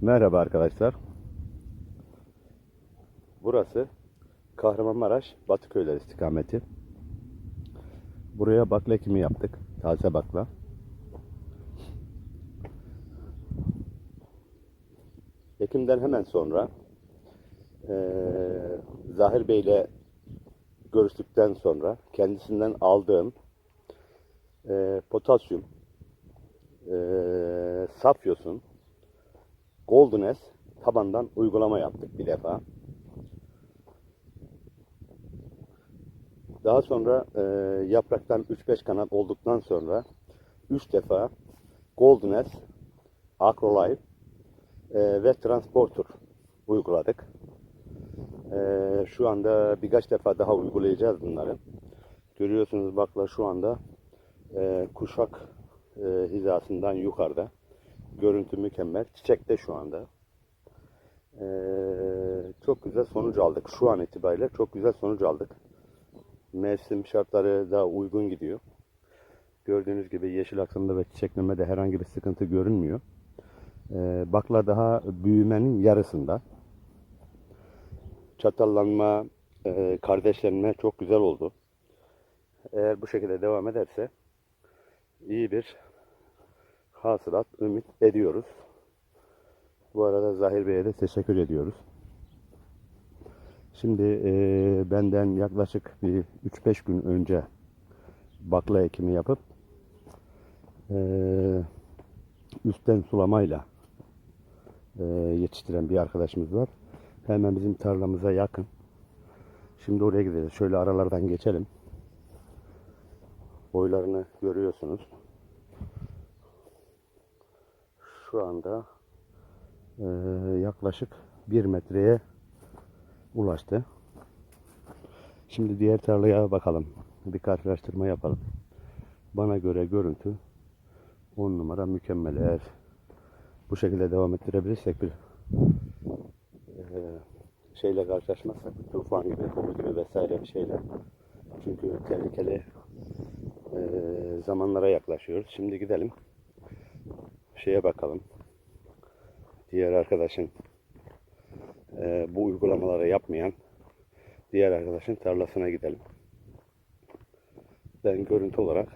Merhaba arkadaşlar. Burası Kahramanmaraş Batıköyler istikameti. Buraya bakla ekimi yaptık. Taze bakla. Ekimden hemen sonra eee Zahir Bey ile görüştükten sonra kendisinden aldığım eee, potasyum, eee saf yosun, Golden S tabandan uygulama yaptık bir defa. Daha sonra e, yapraktan 3-5 kanat olduktan sonra 3 defa Golden S, Acrolife e, ve Transporter uyguladık. E, şu anda birkaç defa daha uygulayacağız bunları. Görüyorsunuz bakla şu anda e, kuşak e, hizasından yukarıda. Görüntü mükemmel. Çiçekte şu anda. Ee, çok güzel sonuç aldık. Şu an itibariyle çok güzel sonuç aldık. Mevsim şartları da uygun gidiyor. Gördüğünüz gibi yeşil aksamda ve çiçeklemede herhangi bir sıkıntı görünmüyor. Ee, bakla daha büyümenin yarısında. Çatallanma, e, kardeşlenme çok güzel oldu. Eğer bu şekilde devam ederse iyi bir hasılat ümit ediyoruz. Bu arada Zahir Bey'e de teşekkür ediyoruz. Şimdi e, benden yaklaşık bir 3-5 gün önce bakla ekimi yapıp e, üstten sulamayla e, yetiştiren bir arkadaşımız var. Hemen bizim tarlamıza yakın. Şimdi oraya gideceğiz. Şöyle aralardan geçelim. Boylarını görüyorsunuz. Şu anda e, yaklaşık 1 metreye ulaştı. Şimdi diğer tarlaya bakalım. Bir karşılaştırma yapalım. Bana göre görüntü 10 numara mükemmel. Eğer bu şekilde devam ettirebilirsek bir e, şeyle karşılaşmazsak, tufan gibi, kolu gibi vesaire bir şeyler. Çünkü tehlikeli e, zamanlara yaklaşıyoruz. Şimdi gidelim. Şeye bakalım. Diğer arkadaşın e, bu uygulamaları yapmayan diğer arkadaşın tarlasına gidelim. Ben görüntü olarak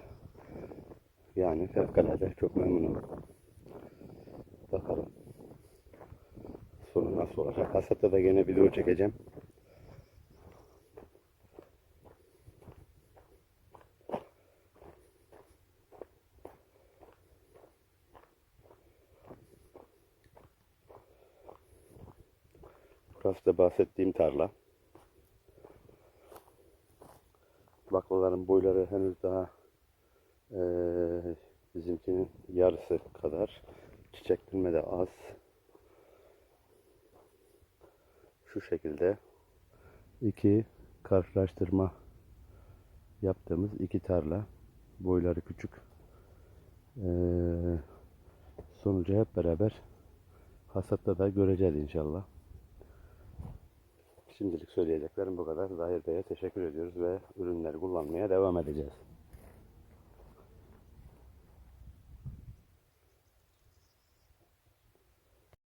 yani fevkalade çok memnunum. Bakalım sonu nasıl olacak. Hasatta da gene video çekeceğim. Burası da bahsettiğim tarla. Baklaların boyları henüz daha eee, bizimkinin yarısı kadar. Çiçeklenme de az. Şu şekilde iki karşılaştırma yaptığımız iki tarla. Boyları küçük. Eee sonucu hep beraber hasatta da göreceğiz inşallah. Şimdilik söyleyeceklerim bu kadar. Zahir Bey'e teşekkür ediyoruz ve ürünleri kullanmaya devam edeceğiz.